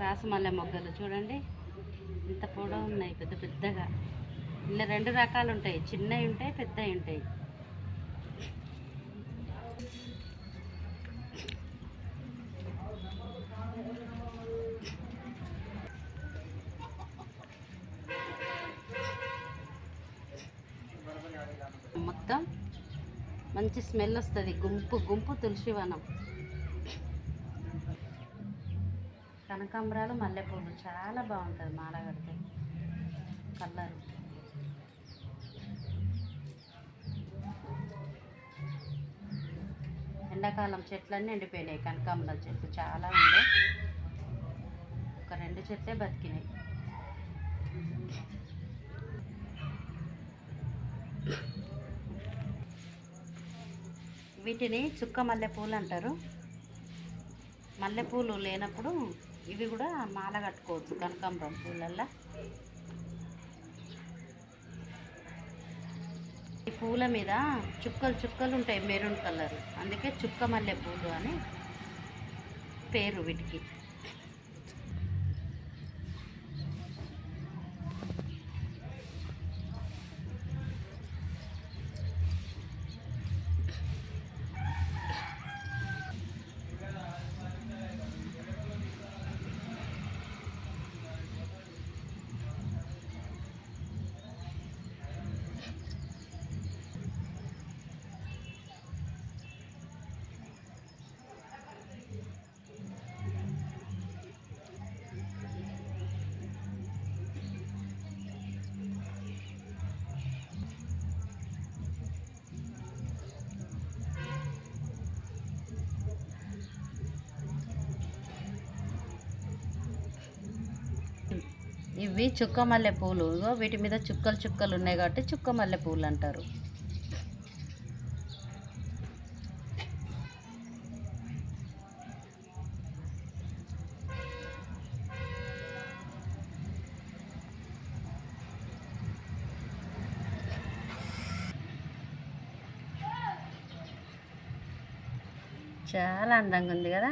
రాసమల్లె మొగ్గలు చూడండి. ఇంత పొడవు ఉన్నాయి పెద్ద పెద్దగా. ఇలా రెండు రకాలు ఉంటాయి. చిన్నవి ఉంటాయి పెద్దవి ఉంటాయి. మొత్తం మంచి స్మెల్ వస్తుంది. గుంపు గుంపు తులసి కనకాంబరాలు మల్లెపూలు చాలా బాగుంటుంది మాల కడితే కలర్. ఎండాకాలం చెట్లన్నీ ఎండిపోయినాయి కనకాంబరాల చెట్లు చాలా ఉన్నాయి ఒక రెండు చెట్లే బతికినాయి. వీటిని చుక్క మల్లెపూలు అంటారు. మల్లెపూలు లేనప్పుడు ఇవి కూడా మాల కట్టుకోవచ్చు కనకాంబరం పూలల్లో. ఈ పూల మీద చుక్కలు చుక్కలు ఉంటాయి మెరూన్ కలర్. అందుకే చుక్క మల్లె పూలు అని పేరు వీటికి. ఇవి చుక్క మల్లె పూలు ఇగో వీటి మీద చుక్కలు చుక్కలు ఉన్నాయి కాబట్టి చుక్క మల్లె పూలు అంటారు. చాలా అందంగా ఉంది కదా?